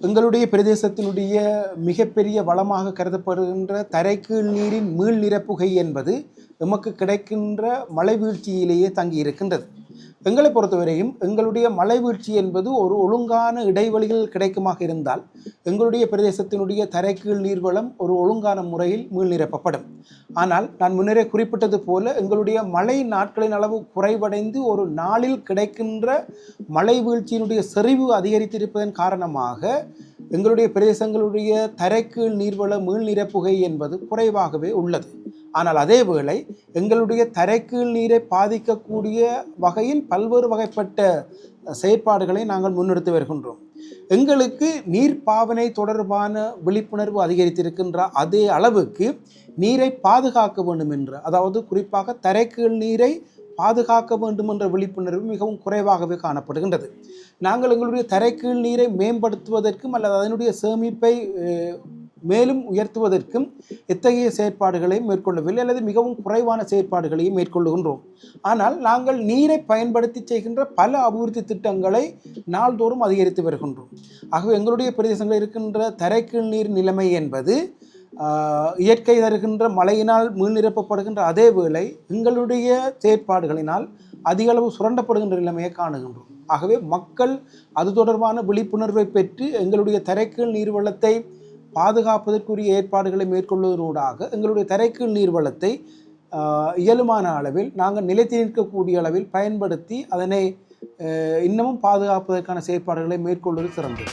எங்களுடைய பிரதேசத்தினுடைய மிகப்பெரிய வளமாக கருதப்படுகின்ற தரைக்கீழ் நீரின் மீள் நிரப்புகை என்பது எமக்கு கிடைக்கின்ற மழை வீழ்ச்சியிலேயே தங்கி இருக்கின்றது எங்களை பொறுத்தவரையும் எங்களுடைய மலை வீழ்ச்சி என்பது ஒரு ஒழுங்கான இடைவெளிகள் கிடைக்குமாக இருந்தால் எங்களுடைய பிரதேசத்தினுடைய தரைக்கீழ் நீர்வளம் ஒரு ஒழுங்கான முறையில் மீள் நிரப்பப்படும் ஆனால் நான் முன்னரே குறிப்பிட்டது போல எங்களுடைய மழை நாட்களின் அளவு குறைவடைந்து ஒரு நாளில் கிடைக்கின்ற மழை வீழ்ச்சியினுடைய செறிவு அதிகரித்திருப்பதன் காரணமாக எங்களுடைய பிரதேசங்களுடைய தரைக்கீழ் நீர்வள மீள் நிரப்புகை என்பது குறைவாகவே உள்ளது. ஆனால் அதேவேளை எங்களுடைய தரைக்கீழ் நீரை பாதிக்கக்கூடிய வகையில் பல்வேறு வகைப்பட்ட செயற்பாடுகளை நாங்கள் முன்னெடுத்து வருகின்றோம். எங்களுக்கு நீர் பாவனை தொடர்பான விழிப்புணர்வு அதிகரித்திருக்கின்ற அதே அளவுக்கு நீரை பாதுகாக்க வேண்டும் என்று அதாவது குறிப்பாக தரைக்கீழ் நீரை பாதுகாக்க வேண்டும் என்ற விழிப்புணர்வு மிகவும் குறைவாகவே காணப்படுகின்றது. நாங்கள் எங்களுடைய தரைக்கீழ் நீரை மேம்படுத்துவதற்கும் அல்லது அதனுடைய சேமிப்பை மேலும் உயர்த்துவதற்கும் எத்தகைய செயற்பாடுகளை மேற்கொள்ளவில்லை அல்லது மிகவும் குறைவான செயற்பாடுகளையும் மேற்கொள்ளுகின்றோம். ஆனால் நாங்கள் நீரை பயன்படுத்தி செய்கின்ற பல அபிவிருத்தி திட்டங்களை நாள்தோறும் அதிகரித்து வருகின்றோம். ஆகவே எங்களுடைய பிரதேசங்களில் இருக்கின்ற தரைக்கீழ் நீர் நிலைமை என்பது இயற்கை தருகின்ற மழையினால் மீள் நிரப்பப்படுகின்ற அதே வேளை எங்களுடைய செயற்பாடுகளினால் அதிக அளவு சுரண்டப்படுகின்ற நிலைமையை காணுகின்றோம். ஆகவே மக்கள் அது தொடர்பான விழிப்புணர்வை பெற்று எங்களுடைய தரைக்கீழ் நீர்வளத்தை பாதுகாப்பதற்குரிய ஏற்பாடுகளை மேற்கொள்வதனூடாக எங்களுடைய தரைக்கீழ் நீர்வளத்தை இயலுமான அளவில் நாங்கள் நிலைத்து நிற்கக்கூடிய அளவில் பயன்படுத்தி அதனை இன்னமும் பாதுகாப்பதற்கான செயற்பாடுகளை மேற்கொள்வது சிறந்தது.